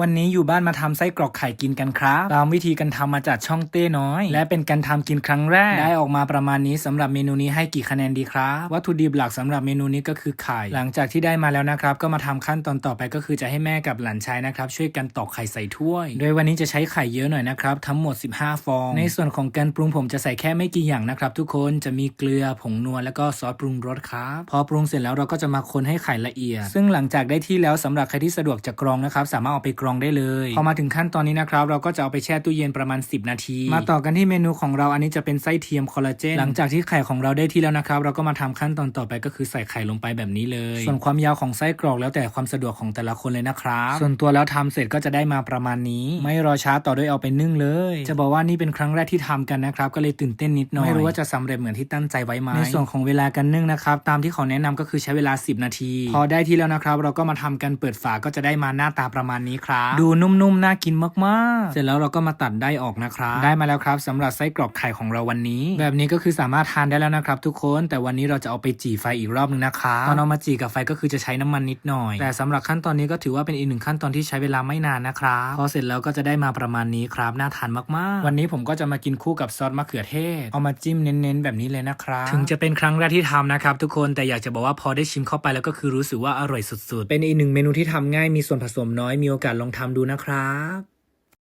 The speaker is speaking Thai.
วันนี้อยู่บ้านมาทำไส้กรอกไข่กินกันครับตามวิธีการทำมาจากช่องเต้น้อย และเป็นการทำกินครั้งแรก ได้ออกมาประมาณนี้สำหรับเมนูนี้ให้กี่คะแนนดีครับวัตถุดิบหลักสำหรับเมนูนี้ก็คือไข่ หลังจากที่ได้มาแล้วนะครับ ก็มาทำขั้นตอนต่อไปก็คือจะให้แม่กับหลานชายนะครับ ช่วยกันตอกไข่ใส่ถ้วย โดยวันนี้จะใช้ไข่เยอะหน่อยนะครับทั้งหมด 15 ฟอง ในส่วนของการปรุงผมจะใส่แค่ไม่กี่อย่างนะครับ ทุกคนจะมีเกลือผงนัวแล้วก็ซอสปรุงรสครับพอปรุงเสร็จแล้วเราก็จะมาคนให้ไข่ละเอียด ซึ่งหลังจากได้ที่แล้วสำหรับใครที่สะดวกจะกรองนะครับสามารถเอาไปกรองได้เลย พอมาถึงขั้นตอนนี้นะครับ เราก็จะเอาไปแช่ตู้เย็นประมาณ 10 นาที มาต่อกันที่เมนูของเราอันนี้จะเป็นไส้เทียมคอลลาเจนหลังจากที่ไข่ของเราได้ที่แล้วนะครับ เราก็มาทำขั้นตอนต่อไปก็คือใส่ไข่ลงไปแบบนี้เลย ส่วนความยาวของไส้กรอกแล้วแต่ความสะดวกของแต่ละคนเลยนะครับส่วนตัวแล้วทำเสร็จก็จะได้มาประมาณนี้ ไม่รอช้าต่อด้วยเอาไปนึ่งเลย จะบอกว่านี่เป็นครั้งแรกที่ทำกันนะครับก็เลยตื่นเต้นนิดหน่อยไม่รู้ว่าจะสำเร็จเหมือนที่ตั้งใจไว้ไหมในส่วนของเวลาการนึ่งนะครับตามที่เขาแนะนำก็คือใช้เวลา 10 นาที พอได้ที่แล้วนะครับ เราก็มาทำกันเปิดฝาก็จะได้มาหน้าตาประมาณนี้ครับดูนุ่มๆน่ากินมากๆ เสร็จแล้วเราก็มาตัดได้ออกนะครับ ได้มาแล้วครับสำหรับไส้กรอกไข่ของเราวันนี้ แบบนี้ก็คือสามารถทานได้แล้วนะครับ ทุกคน แต่วันนี้เราจะเอาไปจี่ไฟอีกรอบนึงนะคะตอนเอามาจี่กับไฟก็คือจะใช้น้ำมันนิดหน่อย แต่สำหรับขั้นตอนนี้ก็ถือว่าเป็นอีกหนึ่งขั้นตอนที่ใช้เวลาไม่นานนะครับพอเสร็จแล้วก็จะได้มาประมาณนี้ครับน่าทานมากๆ วันนี้ผมก็จะมากินคู่กับซอสมะเขือเทศเอามาจิ้มเน้นๆแบบนี้เลยนะครับถึงจะเป็นครั้งแรกที่ทำนะครับทุกคนแต่อยากจะบอกว่าพอได้ชิมเข้าไปแล้วก็คือรู้สึกว่าอร่อยสุดๆ เป็นอีกหนึ่งเมนูที่ทำง่ายมีส่วนผสมน้อยมีโอกาสลองทำดูนะครับ